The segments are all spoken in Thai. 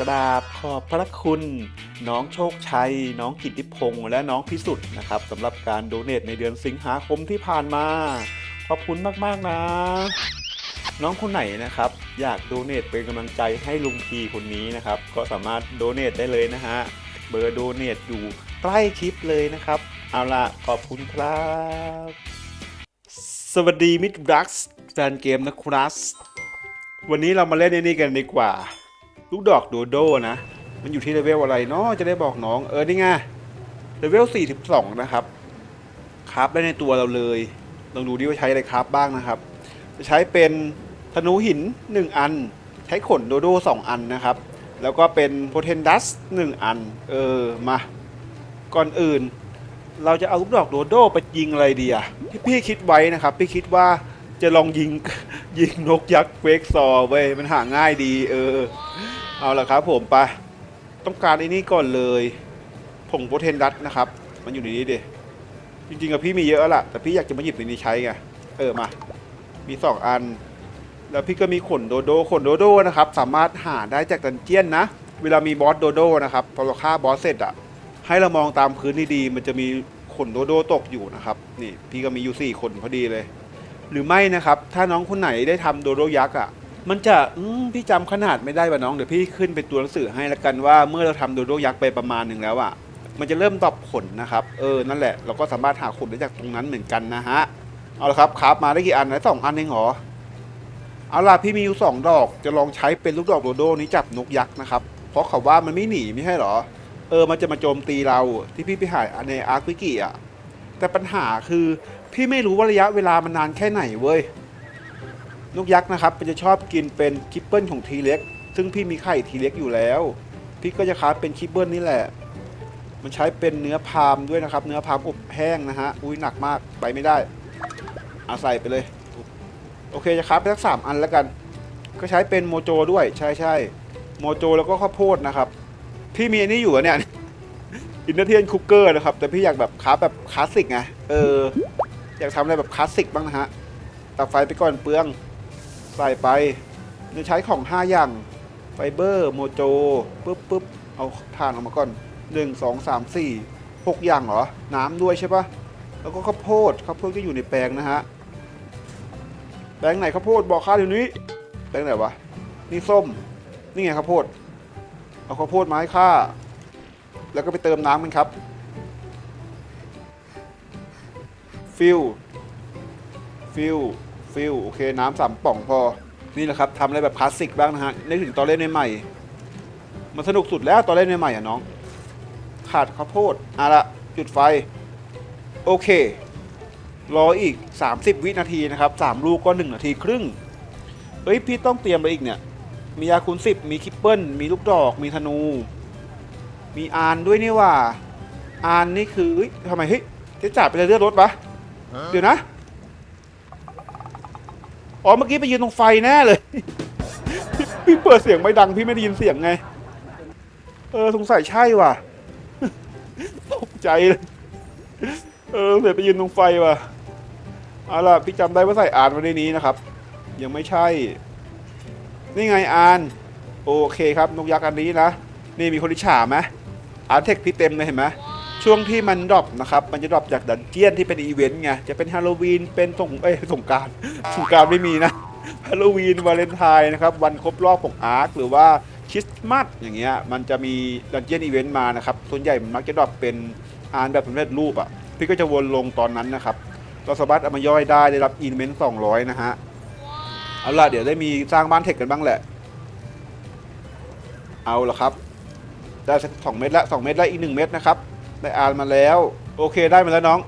กราบขอบพระคุณ น้องโชคชัย น้องกิติพงษ์และน้องพิสุทธิ์นะครับสำหรับการโดเนทในเดือนสิงหาคมที่ผ่านมา ขอบคุณมากๆนะ น้องคนไหนนะครับ อยากโดเนทเป็นกำลังใจให้ลุงพีคนนี้นะครับ ก็สามารถโดเนทได้เลยนะฮะเบอร์โดเนทอยู่ใต้คลิปเลยนะครับ เอาละขอบคุณครับ สวัสดีมิตรรักแฟนเกมนะครับวันนี้เรามาเล่นในนี่กันดีกว่า ลูกดอกโดโดนะ มันอยู่ที่เลเวลอะไรเนาะจะได้บอกน้อง เออนี่ไงเลเวล42 นะครับคราฟได้ในตัวเราเลย ลองดูดิว่าใช้อะไรคราฟบ้างนะครับ จะใช้เป็นธนูหิน 1 อัน ใช้ขนโดโด 2 อันนะครับ แล้วก็เป็นโพเทนดัส 1 อัน เออ มา ก่อนอื่น เราจะเอาลูกดอกโดโดไปยิงอะไรดีอะที่พี่คิดไว้นะครับ พี่คิดว่าจะลองยิงยิงนกยักษ์เฟกซอร์เว้ยมันหาง่ายดี เออ เอาละครับผมไปต้องการไอ้นี่ก่อนเลยผงโพเทนดัสนะครับ มันอยู่ในนี้ดิจริงๆอะพี่มีเยอะแล้วล่ะแต่พี่อยากจะมาหยิบในนี้ใช้ไงเออมา มีสองอัน แล้วพี่ก็มีขนโดโดขนโดโดนะครับ สามารถหาได้จากดันเจียนนะ เวลามีบอสโดโดนะครับพอเราฆ่าบอสเสร็จอะให้เรามองตามพื้นดีๆมันจะมีขนโดโดตกอยู่นะครับ นี่ พี่ก็มีอยู่สี่ขนพอดีเลย หรือไม่นะครับ ถ้าน้องคนไหนได้ทำโดโดยักษ์อะ มันจะอืมพี่จำขนาดไม่ได้ว่ะน้อง เดี๋ยวพี่ขึ้นเป็นตัวหนังสือให้ละกันว่าเมื่อเราทำโดโดยักษ์ไปประมาณหนึ่งแล้วอะมันจะเริ่มตอบขนนะครับ เออ นั่นแหละ เราก็สามารถหาขนได้จากตรงนั้นเหมือนกันนะฮะ เอาละครับครับมาได้กี่อันนะสองอันเองเหรอ เอาล่ะพี่มีอยู่สองดอกจะลองใช้เป็นลูกดอกโดโดนี้จับนกยักษ์นะครับ เพราะเขาว่ามันไม่หนีไม่ใช่เหรอ เออมันจะมาโจมตีเราที่พี่ไปหายในอาร์ควิกิอะ แต่ปัญหาคือพี่ไม่รู้ว่าระยะเวลามันนานแค่ไหนเว้ย นกยักษ์นะครับมันจะชอบกินเป็นคิปเปิลของทีเล็กซึ่งพี่มีไข่ทีเล็กอยู่แล้ว พี่ก็จะค้าเป็นคิปเปิลนี่แหละ มันใช้เป็นเนื้อพามด้วยนะครับ เนื้อพามอบแห้งนะฮะอุ้ยหนักมากไปไม่ได้อาใส่ไปเลย โอเคจะค้าไปสักสามอันแล้วกัน ก็ใช้เป็นโมโจด้วยใช่ใช่โมโจแล้วก็ข้าวโพดนะครับ พี่มีอันนี้อยู่เนี่ยอินเตอร์เทียนคุกเกอร์นะครับ แต่พี่อยากแบบค้าแบบคลาสสิกไงเอออยากทำอะไรแบบคลาสสิกบ้างนะฮะตัดไฟไปก่อนเปลือง ใส่ไปจะใช้ของ 5 อย่าง ไฟเบอร์โมโจปุ๊บปุ๊บเอาถ่านออกมาก่อน 1 2 3 4 6 อย่างเหรอ น้ำด้วยใช่ปะแล้วก็ข้าวโพดข้าวโพดก็อยู่ในแปลงนะฮะ แปลงไหนข้าวโพดบอกข้าเดี๋ยวนี้ แปลงไหนวะ นี่ส้ม นี่ไงข้าวโพด เอาข้าวโพดมาให้ข้า แล้วก็ไปเติมน้ำมันครับ ฟิลฟิล ฟิลโอเคน้ำสามป่องพอ นี่แหละครับทำอะไรแบบคลาสสิกบ้างนะฮะนึกถึงตอนเล่นใหม่ๆมันสนุกสุดแล้วตอนเล่นใหม่ๆอะน้อง ขาดข้าวโพดอะละจุดไฟ โอเค รออีก 30 วินาทีนะครับ3ลูกก็ 1 นาทีครึ่งเฮ้ยพี่ต้องเตรียมอะไรอีกเนี่ย มียาคูณ10มีคิปเปิลมีลูกดอก มีธนู มีอานด้วยนี่ว่าอานนี่คือเฮ้ยทำไมเฮ้ยจะจ่ายไปเลยเลือดรถปะเดี๋ยวนะ อ๋อเมื่อกี้ไปยืนตรงไฟแน่เลย พี่เปิดเสียงไม่ดังพี่ไม่ได้ยินเสียงไง เออสงสัยใช่ว่ะตกใจเลยเออเดี๋ยวไปยืนตรงไฟว่ะเอาล่ะพี่จำได้ว่าใส่อ่านไว้ในนี้นะครับ ยังไม่ใช่ นี่ไงอ่าน โอเคครับนกยักษ์อันนี้นะ นี่มีคนอิจฉาไหมอาร์เทคพี่เต็มเลยเห็นไหม ช่วงที่มันดรอปนะครับ มันจะดรอปจากดันเจียนที่เป็นอีเวนต์ไง จะเป็นฮาโลวีน เป็นสงเอ้ยสงการสงการไม่มีนะ ฮาโลวีน วาเลนไทน์นะครับ วันครบรอบของอาร์ค หรือว่าคริสต์มาสอย่างเงี้ย มันจะมีดันเจียนอีเวนต์มานะครับ ส่วนใหญ่มันมักจะดรอปเป็นอ่านแบบสำเร็จรูปอะ พี่ก็จะวนลงตอนนั้นนะครับ เราสามารถเอามาย่อยได้ได้รับอินเมนต์สองร้อยนะฮะ เอาล่ะ เดี๋ยวได้มีสร้างบ้านเทคกันบ้างแหละ เอาละครับ ได้สักสองเม็ดละสองเม็ดละอีกหนึ่งเม็ดนะครับ ได้อ่านมาแล้ว โอเคได้มาแล้วน้อง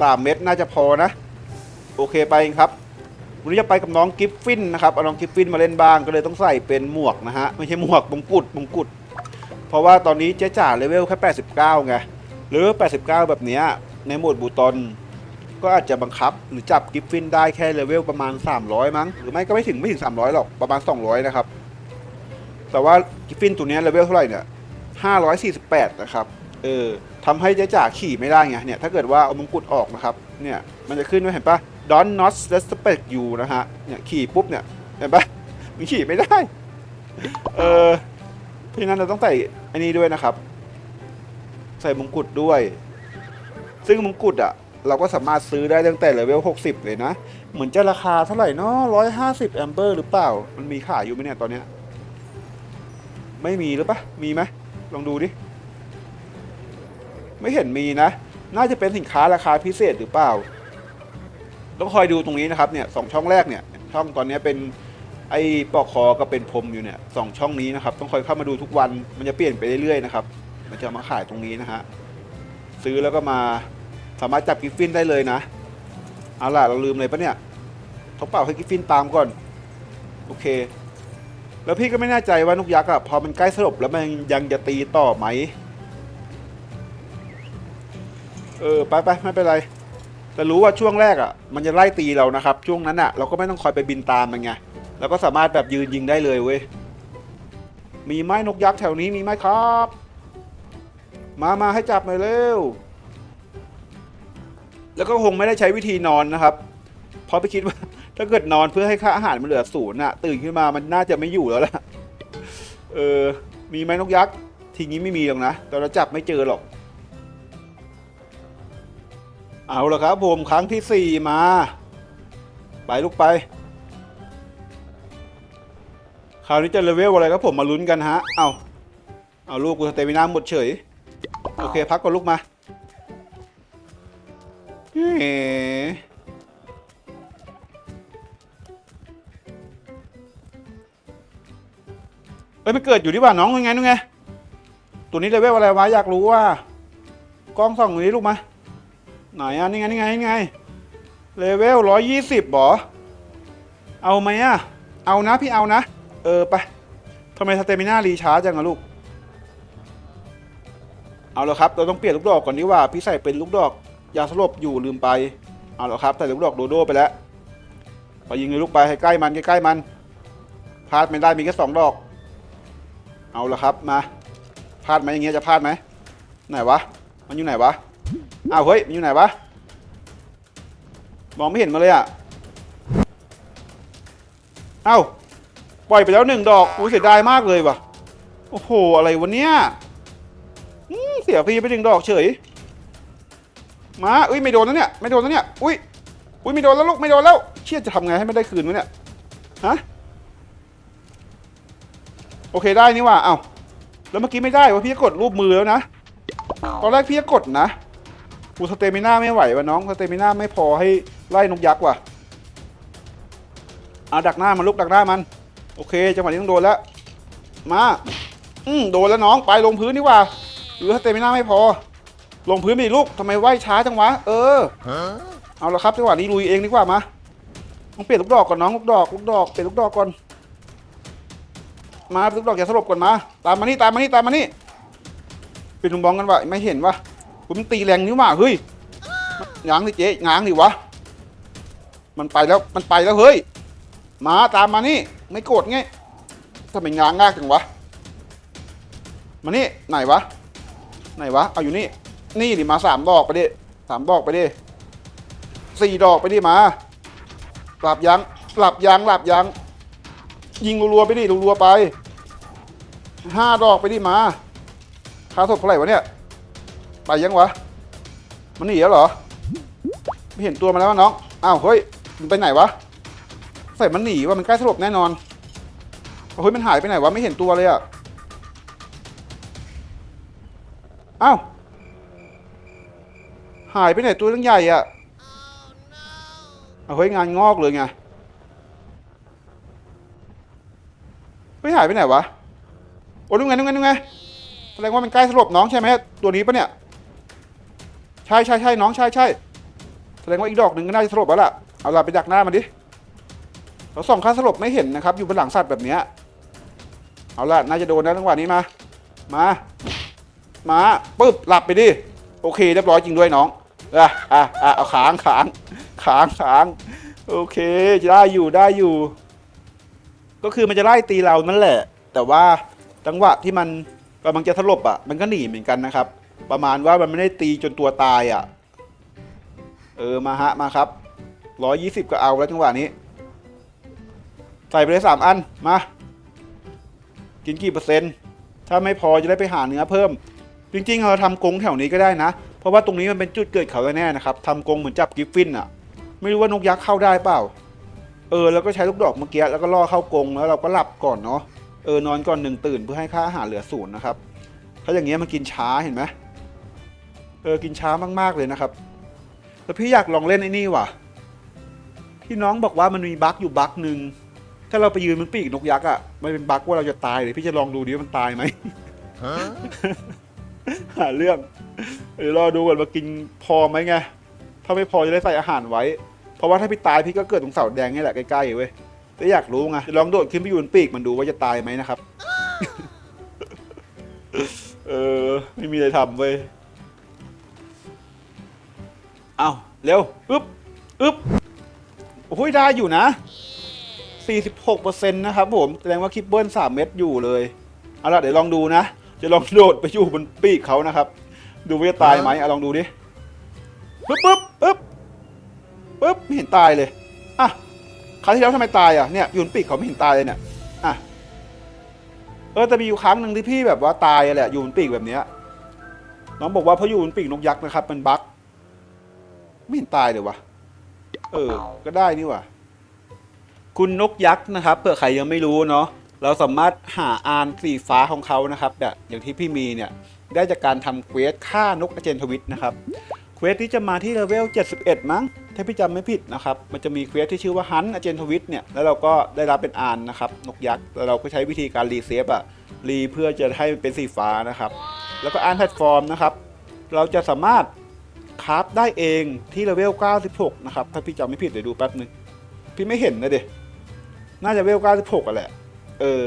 สามเม็ดน่าจะพอนะ โอเคไปครับวันนี้จะไปกับน้องกิฟฟินนะครับเอาน้องกิฟฟินมาเล่นบ้างก็เลยต้องใส่เป็นหมวกนะฮะไม่ใช่หมวกมงกุฎมงกุฎเพราะว่าตอนนี้เจ๊จ่าเลเวลแค่ 89ไงหรือ 89 แบบเนี้ยในโหมดบูตอนก็อาจจะบังคับหรือจับกิฟฟินได้แค่เลเวลประมาณ 300 มั้งหรือไม่ก็ไม่ถึงไม่ถึง 300 หรอกประมาณ 200 นะครับ แต่ว่ากิฟฟินตัวนี้เลเวลเท่าไหร่เนี่ย548 นะครับ เออทำให้เจ๊จ่าขี่ไม่ได้ไงเนี่ยถ้าเกิดว่าเอามงกุฎออกนะครับเนี่ยมันจะขึ้นไว้เห็นปะ Don not respect you นะฮะเนี่ยขี่ปุ๊บเนี่ยเห็นปะมันขี่ไม่ได้เออเพราะนั้นเราต้องใส่อันนี้ด้วยนะครับ ใส่มงกุฎด้วย ซึ่งมงกุฎอะเราก็สามารถซื้อได้ตั้งแต่เลเวล 60 เลยนะ เหมือนจะราคาเท่าไหร่เนาะ150แอมเบอร์หรือเปล่า มันมีขายอยู่ไหมเนี่ยตอนเนี้ย ไม่มีหรือปะมีไหมลองดูดิ ไม่เห็นมีนะ น่าจะเป็นสินค้าราคาพิเศษหรือเปล่า ต้องคอยดูตรงนี้นะครับเนี่ยสองช่องแรกเนี่ย ช่องตอนนี้เป็นไอ้ปอกคอกับเป็นพรมอยู่เนี่ยสองช่องนี้นะครับ ต้องคอยเข้ามาดูทุกวัน มันจะเปลี่ยนไปเรื่อยๆนะครับ มันจะมาขายตรงนี้นะฮะ ซื้อแล้วก็มาสามารถจับกิฟฟินได้เลยนะ เอาล่ะเราลืมเลยปะเนี่ยเขาเป่าให้กิฟฟินตามก่อน โอเค แล้วพี่ก็ไม่แน่ใจว่านกยักษ์อะพอมันใกล้สลบแล้วมันยังจะตีต่อไหม เออไปไปไม่เป็นไรแต่รู้ว่าช่วงแรกอะ มันจะไล่ตีเรานะครับ ช่วงนั้นอะ เราก็ไม่ต้องคอยไปบินตามมันไงเราก็สามารถแบบยืนยิงได้เลยเว้ยมีไม้นกยักษ์แถวนี้มีไหมครับ มามาให้จับหน่อยเร็ว แล้วก็คงไม่ได้ใช้วิธีนอนนะครับเพราะไปคิดว่าถ้าเกิดนอนเพื่อให้ค่าอาหารมันเหลือศูนย์อะตื่นขึ้นมามันน่าจะไม่อยู่แล้วล่ะ เออ มีไหมนกยักษ์ ทีนี้ไม่มีหรอกนะแต่เราจับไม่เจอหรอก เอาละครับผมครั้งที่สี่มา ไปลูกไป คราวนี้จะเลเวลอะไรครับผมมาลุ้นกันฮะ เอาเอาลูกกูสเตมินาหมดเฉย โอเค พักก่อนลูกมาเฮ้เอ้ยมันเกิดอยู่ที่บ้านน้องยังไงนู่นไง ตัวนี้เลเวลอะไรวะอยากรู้ว่า กล้องส่องตรงนี้ลูกมา ไหนอะนี่ไงนี่ไงนี่ไงเลเวลร้อยยี่สิบหรอ เอาไหมอะ เอานะพี่เอานะ เออไปทำไมสเตมิน่ารีช้าจังอะลูก เอาละครับ เราต้องเปลี่ยนลูกดอกก่อนดีกว่า พี่ใส่เป็นลูกดอก ยาสลบอยู่ลืมไป เอาละครับใส่ลูกดอกโดโดไปแล้วพอยิงเลยลูกไปให้ใกล้มันใกล้ๆมันพลาดไม่ได้มีแค่สองดอก เอาละครับมาพลาดไหมอย่างเงี้ยจะพลาดไหมไหนวะ มันอยู่ไหนวะ อ้าวเฮ้ยมันอยู่ไหนวะมองไม่เห็นมาเลยอะเอ้าปล่อยไปแล้วหนึ่งดอกกูเสียดายมากเลยว่ะโอ้โหอะไรวะเนี้ยเสียฟรีไปหนึ่งดอกเฉยมาอุ้ยไม่โดนแล้วเนี่ยไม่โดนแล้วเนี่ยอุ้ยอุ้ยไม่โดนแล้วลูกไม่โดนแล้วเชี่ยจะทำไงให้ไม่ได้คืนวะเนี่ยฮะโอเคได้นี่ว่ะเอ้าแล้วเมื่อกี้ไม่ได้วะพี่กดรูปมือแล้วนะตอนแรกพี่กดนะ กูสเตมิน่าไม่ไหววะน้องสเตมิน่าไม่พอให้ไล่นกยักษ์ว่ะเอาดักหน้ามันลุกดักหน้ามัน โอเคจังหวะนี้ต้องโดนแล้ว มาอืมโดนแล้วน้องไปลงพื้นดีกว่าหรือสเตมิน่าไม่พอ ลงพื้นไปดิลูกทำไมไหวช้าจังวะ เออเอาละครับจังหวะนี้ลุยเองดีกว่ามาต้องเปลี่ยนลูกดอกก่อนน้องลูกดอกลูกดอกเปลี่ยนลูกดอกก่อนมาลูกดอกอย่าสลบก่อนมา ตามมานี่ตามมานี่ตามมานี่เป็นลุงบองกันวะไม่เห็นวะ ผมตีแรงนิ้วมาเฮ้ยง้างสิเจ๊ง้างดิวะ มันไปแล้วมันไปแล้วเฮ้ยมาตามมานี่ ไม่โกรธไงทำไมง้างง่ากจังวะมานี่ไหนวะ ไหนวะ เอาอยู่นี่ นี่ดิมาสามดอกไปดิสามดอกไปดิสี่ดอกไปดิมาหลับยังหลับยังหลับยังยิงรัวๆไปดิรัวๆไปห้าดอกไปดิมาค่าศพเท่าไหร่วะเนี่ย ไปยังวะ มันหนีแล้วเหรอ ไม่เห็นตัวมันแล้วน้อง อ้าวเฮ้ย มันไปไหนวะ ใส่มันหนีว่ามันใกล้สลบแน่นอน เฮ้ยมันหายไปไหนวะไม่เห็นตัวเลยอะอ้าวหายไปไหนตัวตั้งใหญ่อะเอเฮ้ยงานงอกเลยไง เฮ้ยหายไปไหนวะ โอ้ดูไงดูไงดูไงแสดงว่ามันใกล้สลบน้องใช่ไหมตัวนี้ปะเนี่ย ใช่ใช่ใช่น้องใช่ใช่แสดงว่าอีกดอกหนึ่งก็น่าจะสลบแล้วล่ะ เอาล่ะไปดักหน้ามันดิ เราส่องค่าสลบไม่เห็นนะครับ อยู่บนหลังสัตว์แบบนี้ เอาล่ะ น่าจะโดนนะจังหวะนี้มา มา มาปึ๊บหลับไปดิ โอเคเรียบร้อยจริงด้วยน้อง อะอะอะเอาขางขางขางขาง โอเคจะได้อยู่ได้อยู่ ก็คือมันจะไล่ตีเรานั่นแหละ แต่ว่าจังหวะที่มันกำลังจะสลบอะ มันก็หนีเหมือนกันนะครับ ประมาณว่ามันไม่ได้ตีจนตัวตายอะ เออมาฮะมาครับร้อยยี่สิบก็เอาแล้วจังหวะนี้ ใส่ไปเลยสามอัน มา กินกี่เปอร์เซ็นต์ ถ้าไม่พอจะได้ไปหาเนื้อเพิ่ม จริง ๆ เราทำกรงแถวนี้ก็ได้นะ เพราะว่าตรงนี้มันเป็นจุดเกิดเขาแน่ๆนะครับทำกรงเหมือนจับกิฟฟินอะไม่รู้ว่านกยักษ์เข้าได้เปล่า เออ แล้วก็ใช้ลูกดอกเมื่อกี้แล้วก็ล่อเข้ากรงแล้วเราก็หลับก่อนเนาะเออนอนก่อนหนึ่งตื่นเพื่อให้ค่าอาหารเหลือศูนย์นะครับถ้าอย่างเงี้ยมันกินช้าเห็นไหม เออกินช้ามากๆเลยนะครับ แล้วพี่อยากลองเล่นไอ้นี่ว่ะพี่น้องบอกว่ามันมีบั๊กอยู่บั๊กหนึ่งถ้าเราไปยืนมันปีกนกยักษ์อะมันเป็นบั๊กว่าเราจะตายเลยพี่จะลองดูดิว่ามันตายไหมหาเรื่องเดี๋ยวรอดูก่อนว่ากินพอไหมไงถ้าไม่พอจะได้ใส่อาหารไว้ เพราะว่าถ้าพี่ตายพี่ก็เกิดตรงเสาแดงนี่แหละใกล้ๆเว้ยแต่อยากรู้ไงจะลองโดดขึ้นไปอยู่บนปีกมันดูว่าจะตายไหมนะครับ เออ ไม่มีอะไรทำเว้ย เอาเร็วอึ๊บอึ๊บโอ้ยได้อยู่นะ 46%นะครับผมแสดงว่าคลิปเบิ้ล3เม็ดอยู่เลย เอาล่ะเดี๋ยวลองดูนะ จะลองโดดไปอยู่บนปีกเขานะครับ ดูว่าจะตายไหมเอาลองดูดิปึ๊บปึ๊บปึ๊บปึ๊บไม่เห็นตายเลยอะคราที่แล้วทำไมตายอะเนี่ยอยูบนปีกเขาไม่เห็นตายเลยเนี่ยอะเออแต่มีอยู่ครั้งหนึ่งที่พี่แบบว่าตายอะแหละอยู่บนปีกแบบเนี้ยน้องบอกว่าเพราะอยู่บนปีกนกยักษ์นะครับมันบั๊ก ไม่เห็นตายเลยวะเออ ก็ได้นี่วะคุณนกยักษ์นะครับ เผื่อใครยังไม่รู้เนาะเราสามารถหาอานสีฟ้าของเขานะครับแบบอย่างที่พี่มีเนี่ย ได้จากการทำเควสฆ่านกอเจนทวิตนะครับเควสที่จะมาที่เลเวล 71 มั้ง ถ้าพี่จำไม่ผิดนะครับ มันจะมีเควสที่ชื่อว่าฮันอเจนทวิตเนี่ย แล้วเราก็ได้รับเป็นอานนะครับ นกยักษ์ แล้วเราก็ใช้วิธีการรีเซฟอะรีเพื่อจะให้มันเป็นสีฟ้านะครับ แล้วก็อานแพลตฟอร์มนะครับ เราจะสามารถ คราฟได้เองที่เลเวล 96 นะครับ ถ้าพี่จำไม่ผิดเดี๋ยวดูแป๊บนึง พี่ไม่เห็นนะเด็น่าจะเลเวล 96อะแหละ เออ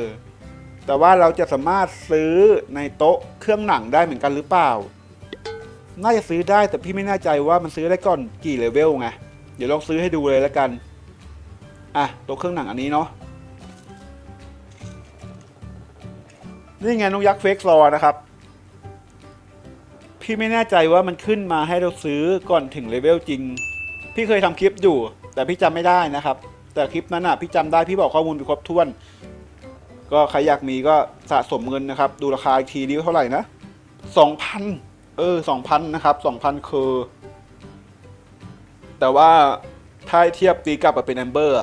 แต่ว่าเราจะสามารถซื้อในโต๊ะเครื่องหนังได้เหมือนกันหรือเปล่า น่าจะซื้อได้แต่พี่ไม่แน่ใจว่ามันซื้อได้ก่อนกี่เลเวลไง เดี๋ยวลองซื้อให้ดูเลยแล้วกัน อะโต๊ะเครื่องหนังอันนี้เนาะ นี่ไงนกยักษ์เฟกซอร์นะครับ พี่ไม่แน่ใจว่ามันขึ้นมาให้เราซื้อก่อนถึงเลเวลจริง พี่เคยทำคลิปอยู่ แต่พี่จำไม่ได้นะครับ แต่คลิปนั้นอะพี่จำได้พี่บอกข้อมูลไปครบถ้วน ก็ใครอยากมีก็สะสมเงินนะครับ ดูราคาอีกทีนี้เท่าไหร่นะสองพันเออสองพันนะครับสองพันคือแต่ว่าถ้าเทียบตีกลับเป็นแอมเบอร์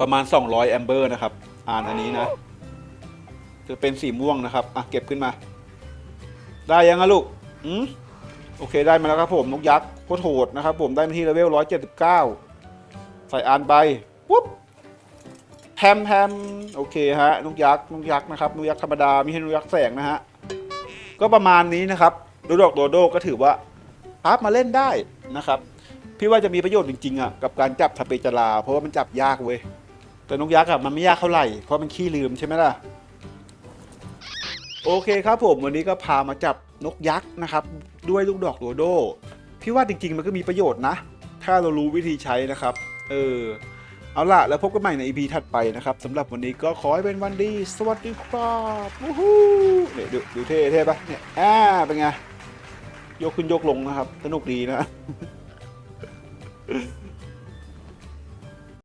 ประมาณ 200 แอมเบอร์นะครับ อ่านอันนี้นะจะเป็นสีม่วงนะครับ อะ เก็บขึ้นมา ได้ยังอะลูก อืมโอเคได้มาแล้วครับผมนกยักษ์โคตรโหดนะครับผมได้มาที่เลเวล179 ใส่อ่านไปปุ๊บแฮมแฮมโอเคฮะนกยักษ์นกยักษ์นะครับนกยักษ์ธรรมดามีให้นกยักษ์แสงนะฮะก็ประมาณนี้นะครับโดดอกโดโดก็ถือว่าอัพมาเล่นได้นะครับ พี่ว่าจะมีประโยชน์จริงๆอะกับการจับทาเปจาราเพราะว่ามันจับยากเว้ยแต่นกยักษ์อะมันไม่ยากเท่าไหร่เพราะมันขี้ลืมใช่ไหมล่ะ โอเคครับผมวันนี้ก็พามาจับนกยักษ์นะครับ ด้วยลูกดอกโดโดพี่ว่าจริงๆ มันก็มีประโยชน์นะ ถ้าเรารู้วิธีใช้นะครับ เออ เอาล่ะ แล้วพบกันใหม่ใน EP ถัดไปนะครับสำหรับวันนี้ก็ขอให้เป็นวันดี สวัสดีครับวู้ฮู้เนี่ยดูดูเท่เท่ปะเนี่ยอ่าเป็นไง ยกขึ้นยกลงนะครับ สนุกดีนะ